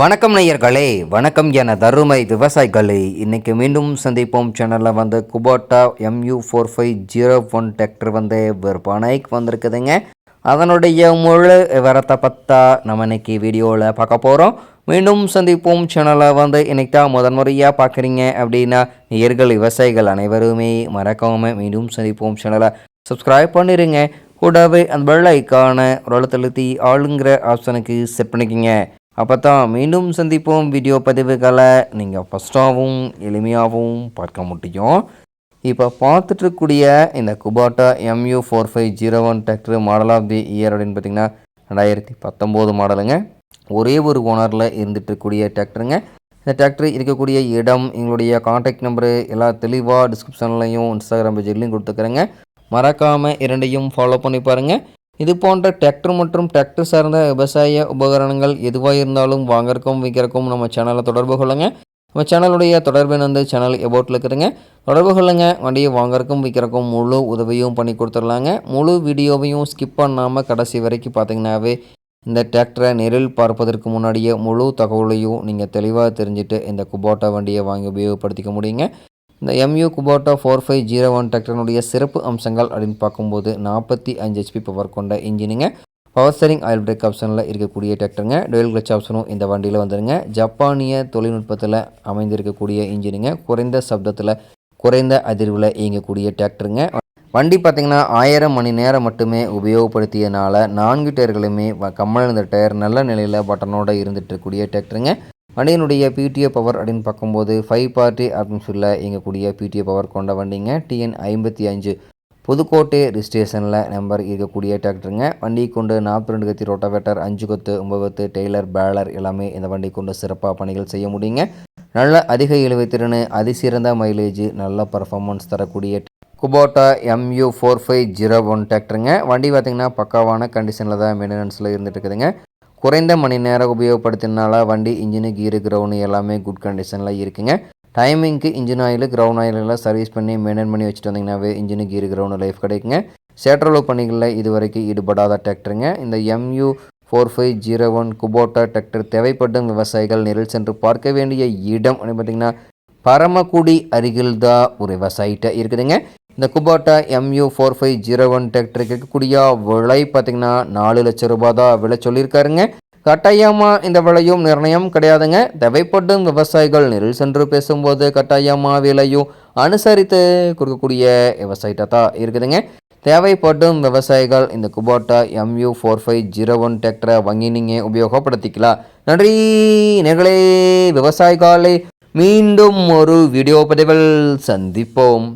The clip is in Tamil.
வணக்கம் நேயர்களே வணக்கம் என தருமை விவசாயிகளே. இன்றைக்கி மீண்டும் சந்திப்போம். சேனலில் வந்து Kubota MU four five zero one tractor வந்து விற்பனைக்கு வந்திருக்குதுங்க. அதனுடைய முழு விவரத்தை பற்றா நம்ம இன்னைக்கு வீடியோவில் பார்க்க போகிறோம் மீண்டும் சந்திப்போம். சேனலை வந்து இன்றைக்கி தான் முதன்முறையாக பார்க்குறீங்க அப்படின்னா நேயர்கள் விவசாயிகள் அனைவருமே மறக்காமல் மீண்டும் சந்திப்போம். சேனலை சப்ஸ்கிரைப் பண்ணிடுங்க கூடவே அந்த பெல் ஐக்கான ஒரு அழுத்தழுத்தி ஆளுங்கிற ஆப்ஷனுக்கு செட் பண்ணிக்கோங்க. அப்போ தான் மீண்டும் சந்திப்போம் வீடியோ பதிவுகளை. நீங்கள் ஃபஸ்ட்டாகவும் எளிமையாகவும் பார்க்க முடியும். இப்போ பார்த்துட்ருக்கூடிய இந்த Kubota MU four five zero one tractor model of the year அப்படின்னு பார்த்தீங்கன்னா ரெண்டாயிரத்தி பத்தொம்போது மாடலுங்க ஒரே ஒரு ஓனரில் இருந்துகிட்ருக்கூடிய இருக்கக்கூடிய டிராக்டருங்க இந்த டிராக்டர் இருக்கக்கூடிய இடம் எங்களுடைய காண்டாக்ட் நம்பரு எல்லா தெளிவாக டிஸ்கிரிப்ஷன்லையும் இன்ஸ்டாகிராம் பேஜ்லையும் கொடுத்துக்கிறேங்க. மறக்காமல் இரண்டையும் ஃபாலோ பண்ணி பாருங்கள் இது போன்ற டிராக்டர் மற்றும் டிராக்டர் சார்ந்த விவசாய உபகரணங்கள் எதுவாக இருந்தாலும் வாங்கறக்கும் விற்கிறக்கும் நம்ம சேனலை தொடர்பு கொள்ளுங்க. நம்ம சேனலுடைய தொடர்பு வந்து சேனல் எபோட்டில் இருக்குதுங்க. தொடர்பு கொள்ளுங்க. வண்டியை வாங்கறக்கும் விற்கிறக்கும் முழு உதவியும் பண்ணி கொடுத்துடலாங்க. முழு வீடியோவையும் ஸ்கிப் பண்ணாமல் கடைசி வரைக்கும் பார்த்தீங்கன்னாவே இந்த டிராக்டரை நேரில் பார்ப்பதற்கு முன்னாடியே முழு தகவலையும் நீங்கள் தெளிவாக தெரிஞ்சுட்டு இந்த குபோட்டா வண்டியை வாங்கி உபயோகப்படுத்திக்க முடியுங்க. இந்த MU Kubota four five zero one டிராக்டரினுடைய சிறப்பு அம்சங்கள் அப்படின்னு பார்க்கும்போது நாற்பத்தி அஞ்சு ஹெச்பி பவர் கொண்ட இன்ஜினுங்க. பவர் ஸ்டரிங் ஆயில் பிரேக் ஆப்ஷனில் இருக்கக்கூடிய டிராக்டருங்க டுவெல் கிளச் ஆப்ஷனும் இந்த வண்டியில் வந்துருங்க. ஜப்பானிய தொழில்நுட்பத்தில் அமைந்திருக்கக்கூடிய இன்ஜினுங்க. குறைந்த சப்தத்தில் குறைந்த அதிர்வில் இயங்கக்கூடிய டிராக்டருங்க வண்டி பார்த்திங்கன்னா ஆயிரம் மணி நேரம் மட்டுமே உபயோகப்படுத்தியனால நான்கு டயர்களுமே வ- கம்மல் இருந்த டயர் நல்ல நிலையில் பட்டனோடு இருந்துட்டு இருக்கக்கூடிய டிராக்டருங்க வண்டியினுடைய பிடிஓ பவர் அப்படின்னு பார்க்கும்போது ஃபைவ் பார்ட்டி அட்மிஷனில் இயங்கக்கூடிய பிடிஓ பவர் கொண்ட வண்டிங்க. டிஎன் ஐம்பத்தி அஞ்சு புதுக்கோட்டை ரிஜிஸ்ட்ரேஷனில் நம்பர் இருக்கக்கூடிய டிராக்டருங்க வண்டி கொண்டு நாற்பத்தி ரெண்டு கத்தி ரோட்டாவேட்டர் அஞ்சு கொத்து ஒம்பது கொத்து டெய்லர் பேலர் எல்லாமே இந்த வண்டி கொண்டு சிறப்பாக பணிகள் செய்ய முடியுங்க. நல்ல அதிக இழுவைத்திறன் அதிசிறந்த மைலேஜ் நல்ல பர்ஃபார்மன்ஸ் தரக்கூடிய Kubota MU four five zero one டிராக்டருங்க வண்டி பார்த்திங்கன்னா பக்காவான கண்டிஷனில் தான் மெயின்டெனன்ஸில் இருந்துகிட்டு இருக்குதுங்க. குறைந்த மணி நேரம் உபயோகப்படுத்தினால வண்டி இன்ஜினு கீரு கிரவுண்டு எல்லாமே குட் கண்டிஷனில் இருக்குங்க. டைமிங்க்கு இன்ஜின் ஆயில் கிரவுண்ட் ஆயில் எல்லாம் சர்வீஸ் பண்ணி மெயின்டைன் பண்ணி வச்சுட்டு வந்தீங்கன்னாவே இன்ஜினு கீரு கிரவுண்டு லைஃப் கிடைக்குங்க. சேற்றளவு பணிகளில் இதுவரைக்கும் ஈடுபடாத டிராக்டருங்க இந்த MU four five zero one Kubota tractor தேவைப்படும் விவசாயிகள் நேரில் சென்று பார்க்க வேண்டிய இடம் அப்படின்னு பார்த்தீங்கன்னா பரமக்குடி அருகில் தான் ஒரு விவசாயிட்ட இருக்குதுங்க. இந்த Kubota MU four five zero one டிராக்டருக்கு இருக்கக்கூடிய விலை பார்த்தீங்கன்னா நாலு லட்சம் ரூபாய் தான் விலை சொல்லியிருக்காருங்க. கட்டாயமாக இந்த விலையும் நிர்ணயம் கிடையாதுங்க. தேவைப்படும் விவசாயிகள் நெருள் சென்று பேசும்போது கட்டாயமாக விலையும் அனுசரித்து கொடுக்கக்கூடிய விவசாயிட்ட தான் இருக்குதுங்க. தேவைப்படும் விவசாயிகள் இந்த Kubota MU four five zero one டிராக்டரை வாங்கி நீங்கள் உபயோகப்படுத்திக்கலாம். நன்றி நேர்களே விவசாயிகளே. மீண்டும் ஒரு வீடியோ பதிவில் சந்திப்போம்.